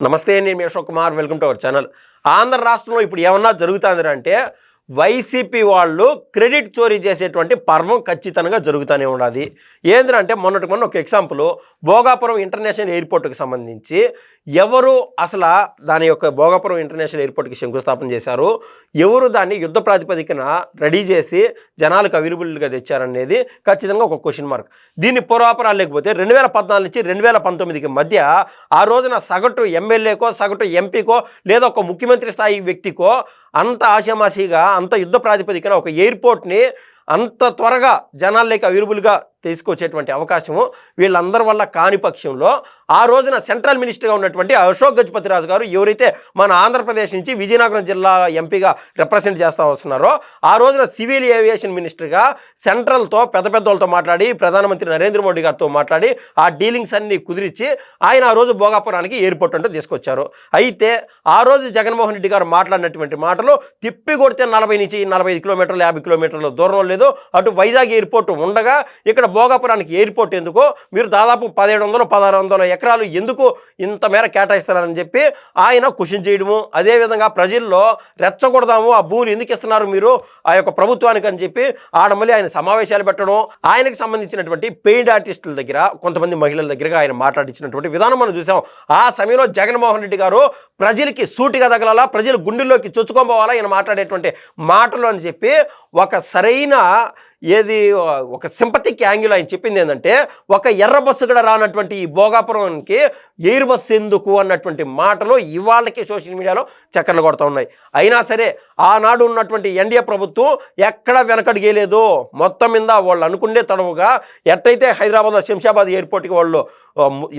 నమస్తే నేను మీ Ashok Kumar. Welcome to our channel. Andhra రాష్ట్రంలో ఇప్పుడు ఏమన్నా జరుగుతుంది అంటే వైసీపీ వాళ్ళు క్రెడిట్ చోరీ చేసేటువంటి పర్వం ఖచ్చితంగా జరుగుతూనే ఉన్నది ఏంటంటే మొన్నటి మొన్న ఒక ఎగ్జాంపుల్ భోగాపురం ఇంటర్నేషనల్ ఎయిర్పోర్ట్కి సంబంధించి ఎవరు అసలు దాని యొక్క భోగాపురం ఇంటర్నేషనల్ ఎయిర్పోర్ట్కి శంకుస్థాపన చేశారు? ఎవరు దాన్ని యుద్ధ ప్రాతిపదికన రెడీ చేసి జనాలకు అవైలబుల్గా తెచ్చారనేది ఖచ్చితంగా ఒక క్వశ్చన్ మార్క్. దీన్ని పూర్వాపరాలు లేకపోతే రెండు వేల పద్నాలుగు నుంచి రెండు వేల పంతొమ్మిదికి మధ్య ఆ రోజున సగటు ఎమ్మెల్యేకో సగటు ఎంపీకో లేదా ఒక ముఖ్యమంత్రి స్థాయి వ్యక్తికో అంత ఆశామాసిగా అంత యుద్ధ ప్రాతిపదికన ఒక ఎయిర్పోర్ట్ని అంత త్వరగా జనాల్లోకి అవైలబుల్గా తీసుకొచ్చేటువంటి అవకాశము వీళ్ళందరి వల్ల కాని పక్షంలో ఆ రోజున సెంట్రల్ మినిస్టర్గా ఉన్నటువంటి అశోక్ గజపతిరాజు గారు ఎవరైతే మన ఆంధ్రప్రదేశ్ నుంచి విజయనగరం జిల్లా ఎంపీగా రిప్రజెంట్ చేస్తూ వస్తున్నారో ఆ రోజున సివిల్ ఏవియేషన్ మినిస్టర్గా సెంట్రల్తో పెద్ద పెద్దవాళ్ళతో మాట్లాడి ప్రధానమంత్రి నరేంద్ర మోడీ గారితో మాట్లాడి ఆ డీలింగ్స్ అన్ని కుదిరించి ఆయన ఆ రోజు భోగాపురానికి ఎయిర్పోర్ట్ అంటే తీసుకొచ్చారు. అయితే ఆ రోజు జగన్మోహన్ రెడ్డి గారు మాట్లాడినటువంటి మాటలు తిప్పి కొడితే నలభై నుంచి నలభై ఐదు కిలోమీటర్లు యాభై కిలోమీటర్ల దూరం లేదు. అటు వైజాగ్ ఎయిర్పోర్ట్ ఉండగా ఇక్కడ భోగాపురానికి ఎయిర్పోర్ట్ ఎందుకు? మీరు దాదాపు పదిహేడు వందలు పదహారు వందల ఎకరాలు ఎందుకు ఇంత మేర కేటాయిస్తున్నారని చెప్పి ఆయన క్వశ్చన్ చేయడము. అదేవిధంగా ప్రజల్లో రెచ్చగొడదాము ఆ భూములు ఎందుకు ఇస్తున్నారు మీరు? ఆ యొక్క ప్రభుత్వానికి అని చెప్పి ఆడ మళ్ళీ ఆయన సమావేశాలు పెట్టడం. ఆయనకు సంబంధించినటువంటి పెయిడ్ ఆర్టిస్టుల దగ్గర కొంతమంది మహిళల దగ్గరగా ఆయన మాట్లాడించినటువంటి విధానం మనం చూసాం. ఆ సమయంలో జగన్మోహన్ రెడ్డి గారు ప్రజలకి సూటిగా తగలాలా ప్రజలు గుండెల్లోకి చొచ్చుకోబోవాలా ఆయన మాట్లాడేటువంటి మాటలు అని చెప్పి ఒక సరైన ఏది ఒక సింపతిక్ యాంగిల్ ఆయన చెప్పింది ఏంటంటే ఒక ఎర్ర బస్సు కూడా రానటువంటి ఈ భోగాపురంకి ఎయిర్ బస్సు ఎందుకు అన్నటువంటి మాటలు ఇవాళకి సోషల్ మీడియాలో చక్కర్లు కొడుతూ ఉన్నాయి. అయినా సరే ఆనాడు ఉన్నటువంటి ఎన్డీఏ ప్రభుత్వం ఎక్కడ వెనకడిగేలేదు మొత్తం మీద వాళ్ళు అనుకునే తడవుగా ఎట్టయితే హైదరాబాద్లో శంషాబాద్ ఎయిర్పోర్ట్కి వాళ్ళు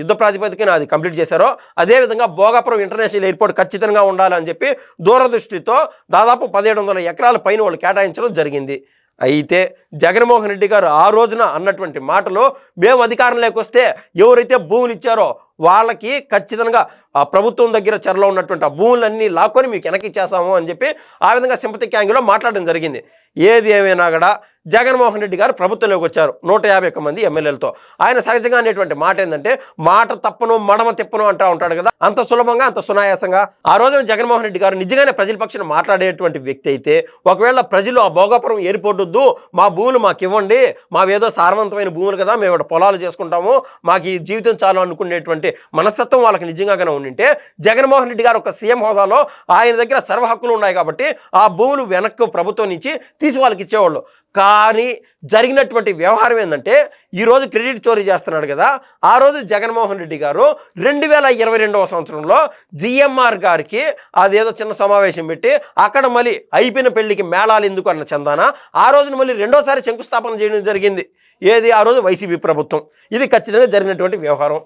యుద్ధ ప్రాతిపదికన అది కంప్లీట్ చేశారో అదేవిధంగా భోగాపురం ఇంటర్నేషనల్ ఎయిర్పోర్ట్ ఖచ్చితంగా ఉండాలని చెప్పి దూరదృష్టితో దాదాపు పదిహేడు వందల ఎకరాల పైన వాళ్ళు కేటాయించడం జరిగింది. అయితే జగన్మోహన్ రెడ్డి గారు ఆ రోజున అన్నటువంటి మాటలు మేము అధికారంలోకి వస్తే ఎవరైతే భూములు ఇచ్చారో వాళ్ళకి ఖచ్చితంగా ఆ ప్రభుత్వం దగ్గర చెరలో ఉన్నటువంటి ఆ భూములన్నీ లాక్కొని మీకు వెనక్కి ఇచ్చేస్తాము అని చెప్పి ఆ విధంగా సింపతి క్యాంగిలో మాట్లాడడం జరిగింది. ఏది ఏమైనా కూడా జగన్మోహన్ రెడ్డి గారు ప్రభుత్వంలోకి వచ్చారు. నూట యాభై ఒక్క మంది ఎమ్మెల్యేలతో. ఆయన సహజంగా అనేటువంటి మాట ఏంటంటే మాట తప్పను మడమ తిప్పను అంటూ ఉంటాడు కదా. అంత సులభంగా అంత సునాయాసంగా ఆ రోజున జగన్మోహన్ రెడ్డి గారు నిజంగానే ప్రజల పక్షాన మాట్లాడేటువంటి వ్యక్తి అయితే ఒకవేళ ప్రజలు ఆ భోగాపురం ఎయిర్పోర్ట్ వద్దు మా భూములు మాకు ఇవ్వండి మావేదో సారవంతమైన భూములు కదా మేము పొలాలు చేసుకుంటాము మాకు ఈ జీవితం చాలు అనుకునేటువంటి మనస్తత్వం వాళ్ళకి నిజంగానే ఉండింటే జగన్మోహన్ రెడ్డి గారు ఒక సీఎం హోదాలో ఆయన దగ్గర సర్వ హక్కులు ఉన్నాయి కాబట్టి ఆ భూములు వెనక్కు ప్రభుత్వం నుంచి తీసి వాళ్ళకి ఇచ్చేవాళ్ళు. కానీ జరిగినటువంటి వ్యవహారం ఏంటంటే ఈరోజు క్రెడిట్ చోరీ చేస్తున్నాడు కదా ఆ రోజు జగన్మోహన్ రెడ్డి గారు రెండు వేల ఇరవై రెండవ సంవత్సరంలో జిఎంఆర్ గారికి అదేదో చిన్న సమావేశం పెట్టి అక్కడ మళ్ళీ అయిపోయిన పెళ్ళికి మేళాలు ఎందుకు అన్న చందాన ఆ రోజున మళ్ళీ రెండోసారి శంకుస్థాపన చేయడం జరిగింది. ఏది? ఆ రోజు వైసీపీ ప్రభుత్వం. ఇది ఖచ్చితంగా జరిగినటువంటి వ్యవహారం.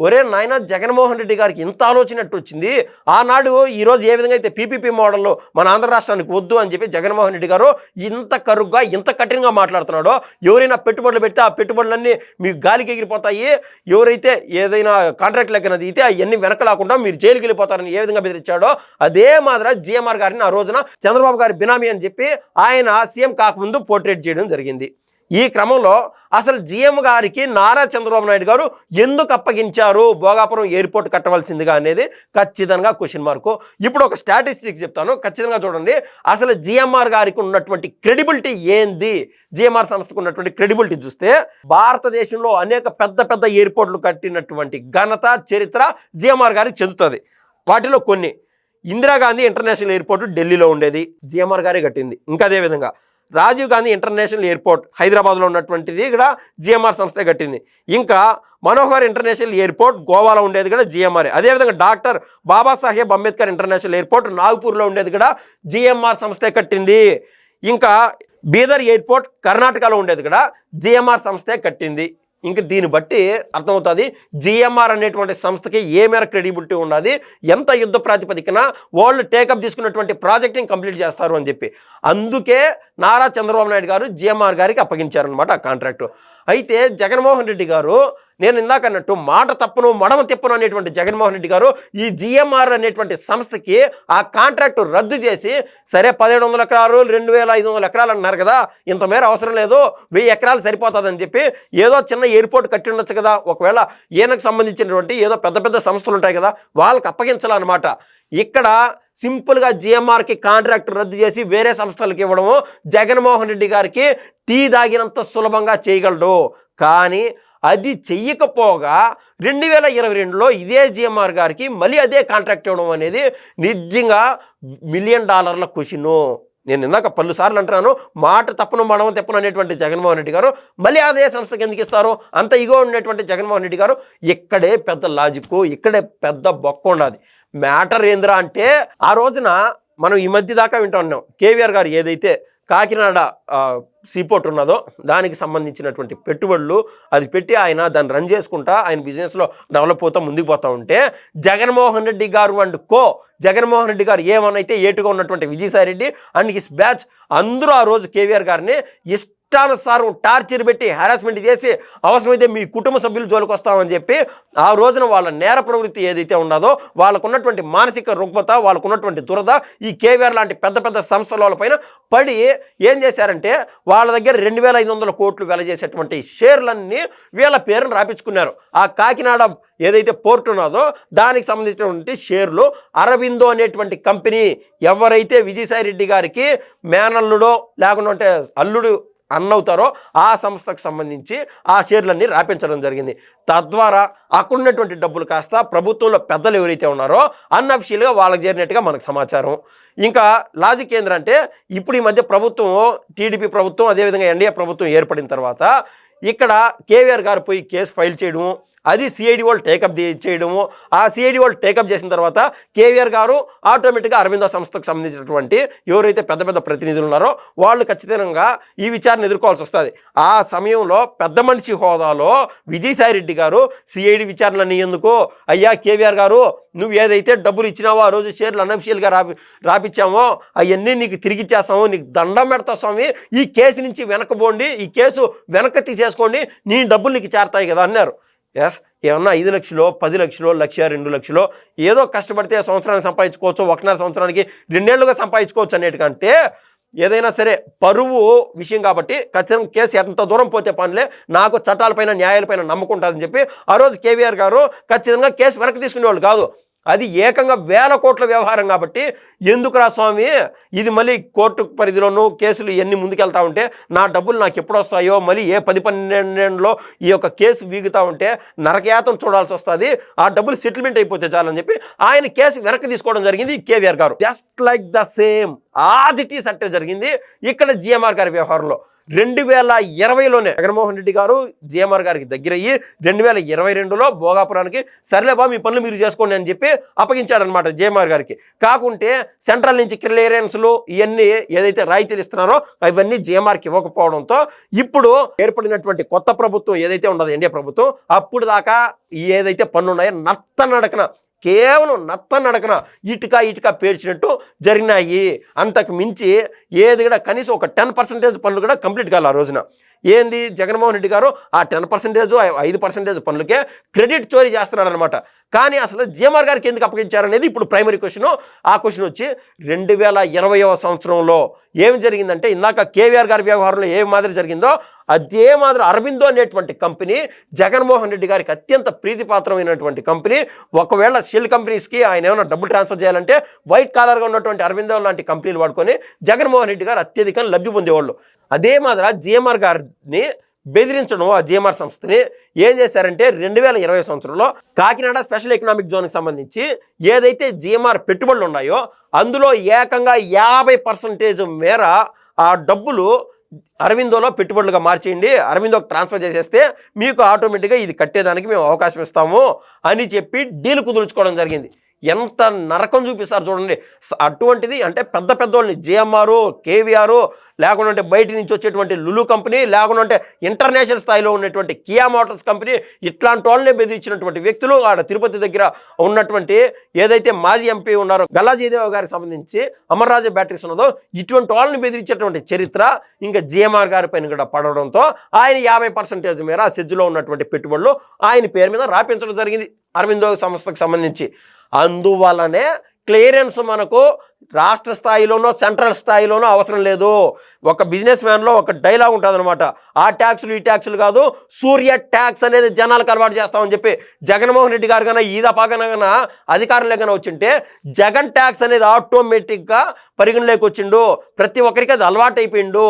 ఒరే నాయన జగన్మోహన్ రెడ్డి గారికి ఇంత ఆలోచనట్టు వచ్చింది. ఆనాడు ఈరోజు ఏ విధంగా అయితే పీపీపీ మోడల్లో మన ఆంధ్ర రాష్ట్రానికి వద్దు అని చెప్పి జగన్మోహన్ రెడ్డి గారు ఇంత కరుగ్గా ఇంత కఠినంగా మాట్లాడుతున్నాడో ఎవరైనా పెట్టుబడులు పెడితే ఆ పెట్టుబడులన్నీ మీకు గాలికి ఎగిరిపోతాయి. ఎవరైతే ఏదైనా కాంట్రాక్ట్ లెక్కన దిగితే అవన్నీ వెనకలాకుండా మీరు జైలుకి వెళ్ళిపోతారని ఏ విధంగా బెదిరించాడో అదే మాదిరి జిఎంఆర్ గారిని ఆ రోజున చంద్రబాబు గారి బినామీ అని చెప్పి ఆయన సీఎం కాకముందు పోర్ట్రేట్ చేయడం జరిగింది. ఈ క్రమంలో అసలు జిఎం గారికి నారా చంద్రబాబు నాయుడు గారు ఎందుకు అప్పగించారు? భోగాపురం ఎయిర్పోర్ట్ కట్టవలసిందిగా అనేది ఖచ్చితంగా క్వశ్చన్ మార్కు ఇప్పుడు ఒక స్టాటిస్టిక్ చెప్తాను. ఖచ్చితంగా చూడండి. అసలు జిఎంఆర్ గారికి ఉన్నటువంటి క్రెడిబిలిటీ ఏంది? జిఎంఆర్ సంస్థకు ఉన్నటువంటి క్రెడిబిలిటీ చూస్తే భారతదేశంలో అనేక పెద్ద పెద్ద ఎయిర్పోర్ట్లు కట్టినటువంటి ఘనత చరిత్ర జిఎంఆర్ గారికి చెందుతుంది. వాటిలో కొన్ని. ఇందిరాగాంధీ ఇంటర్నేషనల్ ఎయిర్పోర్ట్ ఢిల్లీలో ఉండేది. జిఎంఆర్ గారే కట్టింది. ఇంకా అదే విధంగా రాజీవ్ గాంధీ ఇంటర్నేషనల్ ఎయిర్పోర్ట్ హైదరాబాద్లో ఉన్నటువంటిది కూడా జిఎంఆర్ సంస్థే కట్టింది. ఇంకా మనోహర్ ఇంటర్నేషనల్ ఎయిర్పోర్ట్ గోవాలో ఉండేది కూడా జిఎంఆర్ అదేవిధంగా doctor Babasaheb Ambedkar international airport నాగ్పూర్లో ఉండేది కూడా జిఎంఆర్ సంస్థే కట్టింది. ఇంకా బీదర్ ఎయిర్పోర్ట్ కర్ణాటకలో ఉండేది కూడా జిఎంఆర్ సంస్థే కట్టింది. ఇంక దీన్ని బట్టి అర్థమవుతుంది జిఎంఆర్ అనేటువంటి సంస్థకి ఏ మేర క్రెడిబిలిటీ ఉన్నది ఎంత యుద్ధ ప్రాతిపదికన వాళ్ళు టేకప్ తీసుకున్నటువంటి ప్రాజెక్ట్ని కంప్లీట్ చేస్తారు అని చెప్పి. అందుకే నారా చంద్రబాబు నాయుడు గారు జిఎంఆర్ గారికి అప్పగించారనమాట ఆ కాంట్రాక్టు. అయితే జగన్మోహన్ రెడ్డి గారు నేను ఇందాక అన్నట్టు మాట తప్పును మడమ తిప్పను అనేటువంటి జగన్మోహన్ రెడ్డి గారు ఈ జిఎంఆర్ అనేటువంటి సంస్థకి ఆ కాంట్రాక్ట్ రద్దు చేసి సరే పదిహేడు వందల ఎకరాలు రెండు వేల ఐదు వందల ఎకరాలు అన్నారు కదా ఇంతమేర అవసరం లేదు వెయ్యి ఎకరాలు సరిపోతుందని చెప్పి ఏదో చిన్న ఎయిర్పోర్ట్ కట్టి ఉండొచ్చు కదా ఒకవేళ ఈయనకు సంబంధించినటువంటి ఏదో పెద్ద పెద్ద సంస్థలు ఉంటాయి కదా వాళ్ళకి అప్పగించాలన్నమాట. ఇక్కడ సింపుల్గా జిఎంఆర్కి కాంట్రాక్ట్ రద్దు చేసి వేరే సంస్థలకు ఇవ్వడము జగన్మోహన్ రెడ్డి గారికి టీ దాగినంత సులభంగా చేయగలడు. కానీ అది చెయ్యకపోగా రెండు వేల ఇరవై రెండులో ఇదే జిఎంఆర్ గారికి మళ్ళీ అదే కాంట్రాక్ట్ ఇవ్వడం అనేది నిజంగా మిలియన్ డాలర్ల క్వశ్చను. నేను ఇందాక పలుసార్లు అంటున్నాను మాట తప్పను మడమ తెప్పను అనేటువంటి జగన్మోహన్ రెడ్డి గారు మళ్ళీ అదే సంస్థకి ఎందుకు ఇస్తారు? అంత ఇగో ఉన్నటువంటి జగన్మోహన్ రెడ్డి గారు ఇక్కడే పెద్ద లాజిక్ ఇక్కడే పెద్ద బొక్క ఉండదు. మ్యాటర్ ఏంద్రా అంటే ఆ రోజున మనం ఈ మధ్య దాకా వింటూ ఉన్నాం కేవీఆర్ గారు ఏదైతే కాకినాడ సీపోర్ట్ ఉన్నదో దానికి సంబంధించినటువంటి పెట్టుబడులు అది పెట్టి ఆయన దాన్ని రన్ చేసుకుంటా ఆయన బిజినెస్లో డెవలప్ అవుతా ముందుకు పోతా ఉంటే జగన్మోహన్ రెడ్డి గారు అండ్ కో జగన్మోహన్ రెడ్డి గారు ఏమనైతే ఏటుగా ఉన్నటువంటి Vijayasai Reddy and his batch అందరూ ఆ రోజు కేవీఆర్ గారిని ఇష్టానుసారం టార్చర్ పెట్టి హెరాస్మెంట్ చేసి అవసరమైతే మీ కుటుంబ సభ్యులు జోలికి వస్తామని చెప్పి ఆ రోజున వాళ్ళ నేర ప్రవృత్తి ఏదైతే ఉన్నదో వాళ్ళకున్నటువంటి మానసిక రుగ్మత వాళ్ళకున్నటువంటి దురద ఈ కేవీఆర్ లాంటి పెద్ద పెద్ద సంస్థల పైన పడి ఏం చేశారంటే వాళ్ళ దగ్గర రెండు వేల ఐదు వందల కోట్లు వెలజేసేటువంటి షేర్లన్నీ వీళ్ళ పేరును రాపించుకున్నారు. ఆ కాకినాడ ఏదైతే పోర్ట్ ఉన్నదో దానికి సంబంధించినటువంటి షేర్లు అరవిందో అనేటువంటి కంపెనీ ఎవరైతే విజయసాయి రెడ్డి గారికి మేనల్లుడో లేకుంటే అల్లుడు అన్నవుతారో ఆ సంస్థకు సంబంధించి ఆ షేర్లన్నీ రాపించడం జరిగింది. తద్వారా అక్కడున్నటువంటి డబ్బులు కాస్త ప్రభుత్వంలో పెద్దలు ఎవరైతే ఉన్నారో అన్అఫిషియల్గా వాళ్ళకి చేరినట్టుగా మనకు సమాచారం. ఇంకా లాజిక్ ఏంటంటే ఇప్పుడు ఈ మధ్య ప్రభుత్వం టీడీపీ ప్రభుత్వం అదేవిధంగా ఎన్డీఏ ప్రభుత్వం ఏర్పడిన తర్వాత ఇక్కడ కేవీఆర్ గారు పోయి కేసు ఫైల్ చేయడం అది సిఐడి వాళ్ళు టేకప్ చేయడము. ఆ సిఐడి వాళ్ళు టేకప్ చేసిన తర్వాత కేవీఆర్ గారు ఆటోమేటిక్గా అరవింద సంస్థకు సంబంధించినటువంటి ఎవరైతే పెద్ద పెద్ద ప్రతినిధులు ఉన్నారో వాళ్ళు ఖచ్చితంగా ఈ విచారణ ఎదుర్కోవాల్సి వస్తుంది. ఆ సమయంలో పెద్ద మనిషి హోదాలో విజయసాయి రెడ్డి గారు సిఐడి విచారణని ఎందుకు? అయ్యా కేవీఆర్ గారు నువ్వు ఏదైతే డబ్బులు ఇచ్చినావో ఆ రోజు షేర్లు అనఫిషియల్గా రాపి రాపిచ్చామో అవన్నీ నీకు తిరిగిచ్చేస్తాము నీకు దండం పెడతా స్వామి ఈ కేసు నుంచి వెనకబోండి ఈ కేసు వెనక్కి తీసేసుకోండి నీ డబ్బులు నీకు చేరతాయి కదా అన్నారు. ఎస్ ఏమన్నా ఐదు లక్షలు పది లక్షలు లక్ష రెండు లక్షలు ఏదో కష్టపడితే సంవత్సరానికి సంపాదించుకోవచ్చు ఒకన్నర సంవత్సరానికి రెండేళ్ళుగా సంపాదించుకోవచ్చు అనేటికంటే ఏదైనా సరే పరువు విషయం కాబట్టి ఖచ్చితంగా కేసు ఎంత దూరం పోతే పనులే నాకు చట్టాలపైన న్యాయాలపైన నమ్మకం ఉంటుందని చెప్పి ఆ రోజు కేవీఆర్ గారు ఖచ్చితంగా కేసు వెనక్కి తీసుకునేవాళ్ళు కాదు. అది ఏకంగా వేల కోట్ల వ్యవహారం కాబట్టి ఎందుకురా స్వామి? ఇది మళ్ళీ కోర్టు పరిధిలోనూ కేసులు ఎన్ని ముందుకెళ్తా ఉంటే నా డబ్బులు నాకు ఎప్పుడు వస్తాయో మళ్ళీ ఏ పది పన్నెండులో ఈ యొక్క కేసు వీగుతూ ఉంటే నరకయాతం చూడాల్సి వస్తుంది. ఆ డబ్బులు సెటిల్మెంట్ అయిపోతే చాలని చెప్పి ఆయన కేసు వెనక్కి తీసుకోవడం జరిగింది కేవీఆర్ గారు. Just like the same. As it is అట్టే జరిగింది. ఇక్కడ జిఎంఆర్ గారి వ్యవహారంలో. రెండు వేల ఇరవైలోనే జగన్మోహన్ రెడ్డి గారు జిఎంఆర్ గారికి దగ్గరయ్యి రెండు వేల ఇరవై రెండులో భోగాపురానికి సర్లేబా మీ పనులు మీరు చేసుకోండి అని చెప్పి అప్పగించాడనమాట జిఎంఆర్ గారికి. కాకుంటే సెంట్రల్ నుంచి క్లియరెన్స్లు ఇవన్నీ ఏదైతే రాయితీలు ఇస్తున్నారో అవన్నీ జిఎంఆర్కి ఇవ్వకపోవడంతో ఇప్పుడు ఏర్పడినటువంటి కొత్త ప్రభుత్వం ఏదైతే ఉన్నదో ఎన్డీఏ ప్రభుత్వం అప్పుడు దాకా ఏదైతే పన్ను ఉన్నాయో నత్త నడకన కేవలం నత్త నడకన ఇటుక ఇటుక పేర్చినట్టు జరిగినాయి. అంతకు మించి ఏది కూడా కనీసం ఒక టెన్ పర్సెంటేజ్ పనులు కూడా కంప్లీట్ కావాలి ఆ రోజున. ఏంది? జగన్మోహన్ రెడ్డి గారు ఆ టెన్ పర్సెంటేజ్ ఐదు పర్సెంటేజ్ పనులకే క్రెడిట్ చోరీ చేస్తున్నాడు అనమాట కానీ అసలు జిఎంఆర్ గారికి ఎందుకు అప్పగించారనేది ఇప్పుడు ప్రైమరీ క్వశ్చన్. ఆ క్వశ్చన్ వచ్చి రెండు వేల ఇరవైవ సంవత్సరంలో ఏం జరిగిందంటే ఇందాక కేవీఆర్ గారి వ్యవహారంలో ఏ మాదిరి జరిగిందో అదే మాదిరి అరవిందో అనేటువంటి కంపెనీ జగన్మోహన్ రెడ్డి గారికి అత్యంత ప్రీతిపాత్రమైనటువంటి కంపెనీ. ఒకవేళ షెల్ కంపెనీస్కి ఆయన ఏమైనా డబ్బులు ట్రాన్స్ఫర్ చేయాలంటే వైట్ కాలర్గా ఉన్నటువంటి అరవిందో లాంటి కంపెనీలు వాడుకొని జగన్మోహన్ రెడ్డి గారు అత్యధికంగా లబ్ధి పొందేవాళ్ళు. అదే మాదిర జిఎంఆర్ గారిని బెదిరించడం ఆ జిఎంఆర్ సంస్థని ఏం చేశారంటే రెండు వేల ఇరవై సంవత్సరంలో కాకినాడ స్పెషల్ ఎకనామిక్ జోన్కి సంబంధించి ఏదైతే జిఎంఆర్ పెట్టుబడులు ఉన్నాయో అందులో ఏకంగా యాభై పర్సంటేజ్ మేర ఆ డబ్బులు అరవిందోలో పెట్టుబడులుగా మార్చేయండి అరవిందోకి ట్రాన్స్ఫర్ చేసేస్తే మీకు ఆటోమేటిక్గా ఇది కట్టేదానికి మేము అవకాశం ఇస్తాము అని చెప్పి డీల్ కుదుర్చుకోవడం జరిగింది. ఎంత నరకం చూపిస్తారు చూడండి. అటువంటిది అంటే పెద్ద పెద్దోళ్ళని జిఎంఆర్ కేవీఆర్ లేకుంటే బయట నుంచి వచ్చేటువంటి లులు కంపెనీ లేకుంటే ఇంటర్నేషనల్ స్థాయిలో ఉన్నటువంటి కియా మోటార్స్ కంపెనీ ఇట్లాంటి వాళ్ళనే బెదిరించినటువంటి వ్యక్తులు ఆడ తిరుపతి దగ్గర ఉన్నటువంటి ఏదైతే మాజీ ఎంపీ ఉన్నారో గల్లా జయదేవ్ గారికి సంబంధించి అమర్రాజ బ్యాటరీస్ ఉన్నదో ఇటువంటి వాళ్ళని బెదిరించేటువంటి చరిత్ర ఇంకా జిఎంఆర్ గారి పైన కూడా పడడంతో ఆయన యాభై పర్సెంటేజ్ మేర ఆ సెజ్లో ఉన్నటువంటి పెట్టుబడులు ఆయన పేరు మీద రాపించడం జరిగింది. అరవిందో సంస్థకు సంబంధించి. అందువలనే క్లియరెన్స్ మనకు రాష్ట్ర స్థాయిలోనో సెంట్రల్ స్థాయిలోనో అవసరం లేదు. ఒక బిజినెస్ మ్యాన్లో ఒక డైలాగ్ ఉంటుందన్నమాట. ఆ ట్యాక్సులు ఈ ట్యాక్సులు కాదు సూర్య ట్యాక్స్ అనేది జనాలకు అలవాటు చేస్తామని చెప్పి జగన్మోహన్ రెడ్డి గారు కన్నా ఈదా పక్కన అధికారంలో కన్నా వచ్చింటే జగన్ ట్యాక్స్ అనేది ఆటోమేటిక్గా పరిగణలోకి వచ్చిండు. ప్రతి ఒక్కరికి అది అలవాటు అయిపోయిండు.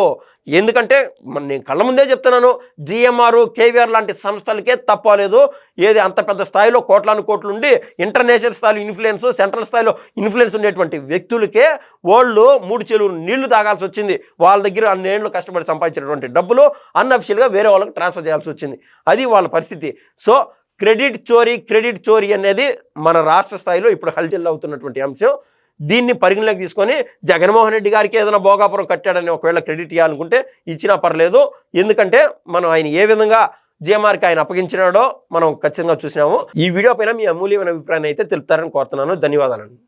ఎందుకంటే మన నేను కళ్ళ ముందే చెప్తున్నాను జిఎంఆర్ కేవీఆర్ లాంటి సంస్థలకే తప్పలేదు ఏది అంత పెద్ద స్థాయిలో కోట్లాను కోట్లు ఉండి ఇంటర్నేషనల్ స్థాయిలో ఇన్ఫ్లుయెన్స్ సెంట్రల్ స్థాయిలో ఇన్ఫ్లుయెన్స్ ఉండేటువంటి వ్యక్తులకే వాళ్ళు మూడు చెలువులు నీళ్ళు తాగాల్సి వచ్చింది. వాళ్ళ దగ్గర అన్నేళ్ళు కష్టపడి సంపాదించినటువంటి డబ్బులు అన్అఫిషియల్గా వేరే వాళ్ళకి ట్రాన్స్ఫర్ చేయాల్సి వచ్చింది. అది వాళ్ళ పరిస్థితి. సో క్రెడిట్ చోరీ క్రెడిట్ చోరీ అనేది మన రాష్ట్ర స్థాయిలో ఇప్పుడు హల్చల్ అవుతున్నటువంటి అంశం. దీన్ని పరిగణలోకి తీసుకొని జగన్మోహన్ రెడ్డి గారికి ఏదైనా భోగాపురం కట్టాడని ఒకవేళ క్రెడిట్ ఇవ్వాలనుకుంటే ఇచ్చినా పర్లేదు. ఎందుకంటే మనం ఆయన ఏ విధంగా జిఎంఆర్కి ఆయన అప్పగించినాడో మనం ఖచ్చితంగా చూసినాము. ఈ వీడియో పైన మీ అమూల్యమైన అభిప్రాయాన్ని అయితే తెలుపుతారని కోరుతున్నాను. ధన్యవాదాలు